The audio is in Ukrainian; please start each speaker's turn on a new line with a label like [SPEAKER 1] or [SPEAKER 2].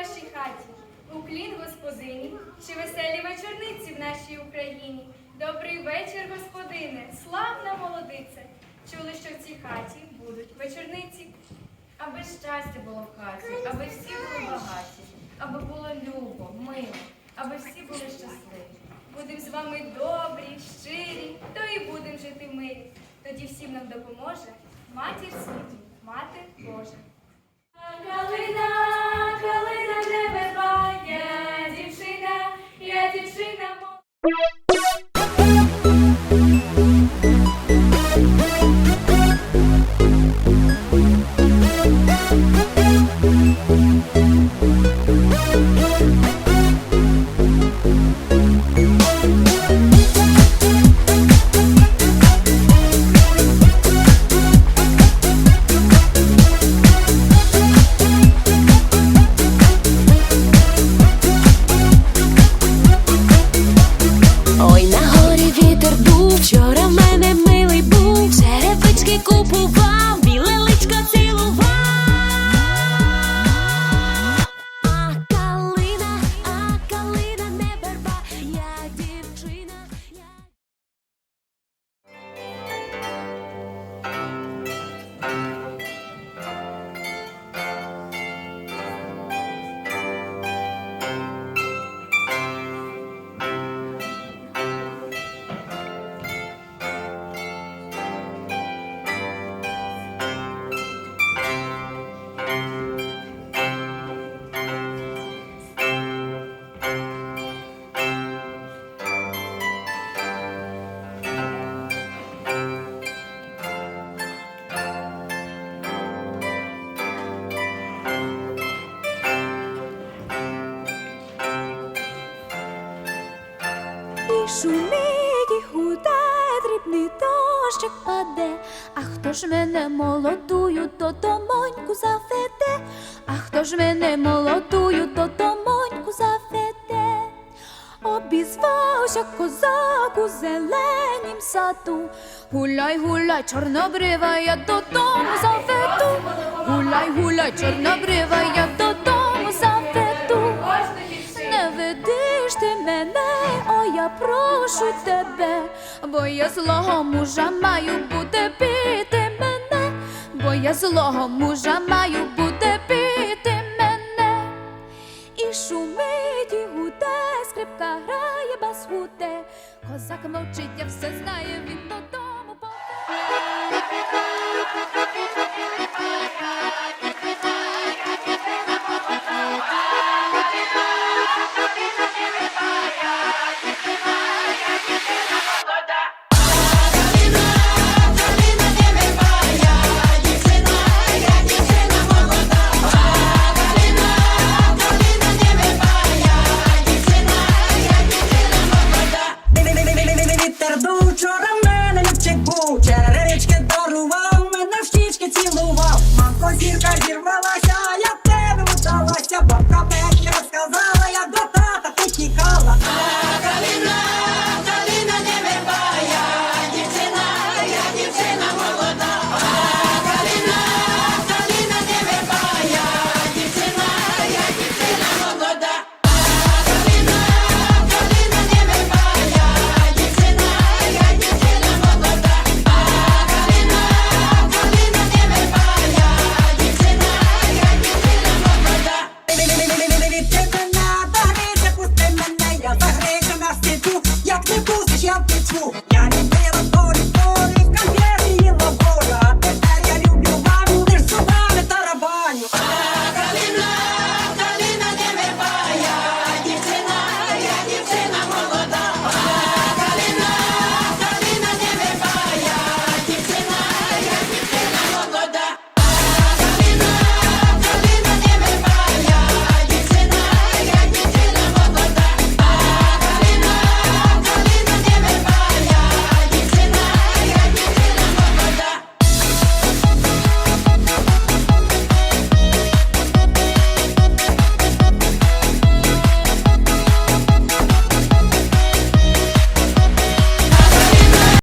[SPEAKER 1] вашій хаті, уклін господині, чи веселі вечорниці в нашій Україні. Добрий вечір, господине, славна молодице. Чули, що в цій хаті будуть вечорниці.
[SPEAKER 2] Аби щастя було в хаті, аби всі були багаті, аби було любо, мило, аби всі були щасливі.
[SPEAKER 1] Будем з вами добрі, щирі, то і будем жити мирі. Тоді всім нам допоможе матір світу, мати Божа.
[SPEAKER 3] Шумить, і гудає, дрібний дощик паде. А хто ж мене молодую, то домоньку заведе, а хто ж мене молодую, то домоньку заведе. Обізвався козак у зеленім саду. Гуляй, гуляй, чорнобрива, я додому заведу. Гуляй, гуляй, чорнобрива, я додому заведу. Не ведиш ти мене, я прошу тебе, бо я злого мужа маю буде бити мене, бо я злого мужа маю буде бити мене. І шумить, і гуде, скрипка грає, бас гуде, козак мовчить, я все знає, two. Yani